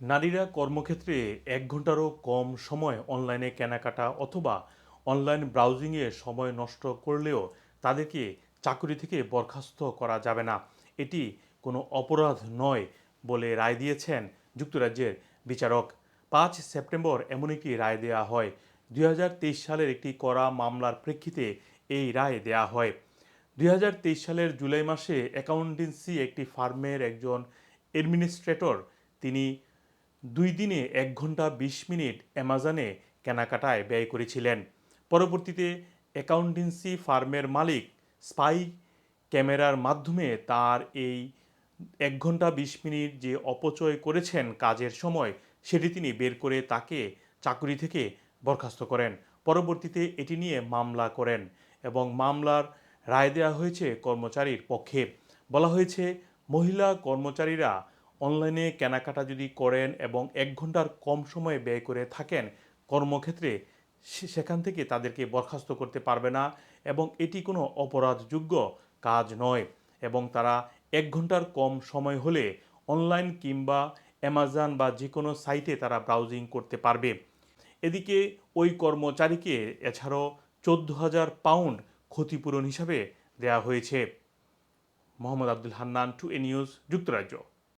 নারীরা কর্মক্ষেত্রে এক ঘন্টারও কম সময় অনলাইনে কেনাকাটা অথবা অনলাইন ব্রাউজিংয়ে সময় নষ্ট করলেও তাদেরকে চাকরি থেকে বরখাস্ত করা যাবে না। এটি কোনো অপরাধ নয় বলে রায় দিয়েছেন যুক্তরাজ্যের বিচারক। পাঁচ সেপ্টেম্বর এমন একটি রায় দেওয়া হয়। দুই হাজার তেইশ সালের একটি করা মামলার প্রেক্ষিতে এই রায় দেওয়া হয়। দুই হাজার তেইশ সালের জুলাই মাসে অ্যাকাউন্টেন্সি একটি ফার্মের একজন অ্যাডমিনিস্ট্রেটর তিনি দুই দিনে এক ঘণ্টা বিশ মিনিট অ্যামাজনে কেনাকাটায় ব্যয় করেছিলেন। পরবর্তীতে অ্যাকাউন্টেন্সি ফার্মের মালিক স্পাই ক্যামেরার মাধ্যমে তার এই এক ঘণ্টা বিশ মিনিট যে অপচয় করেছেন কাজের সময়, সেটি তিনি বের করে তাকে চাকরি থেকে বরখাস্ত করেন। পরবর্তীতে এটি নিয়ে মামলা করেন এবং মামলার রায় দেওয়া হয়েছে কর্মচারীর পক্ষে। বলা হয়েছে, মহিলা কর্মচারীরা অনলাইনে কেনাকাটা যদি করেন এবং এক ঘণ্টার কম সময়ে ব্যয় করে থাকেন, কর্মক্ষেত্রে সেখান থেকে তাদেরকে বরখাস্ত করতে পারবে না এবং এটি কোনো অপরাধযোগ্য কাজ নয় এবং তারা এক ঘণ্টার কম সময় হলে অনলাইন কিংবা অ্যামাজন বা যে কোনো সাইটে তারা ব্রাউজিং করতে পারবে। এদিকে ওই কর্মচারীকে এছাড়াও চোদ্দ হাজার পাউন্ড ক্ষতিপূরণ হিসাবে দেওয়া হয়েছে। Mohammad Abdul Hannan, two A news, যুক্তরাজ্য।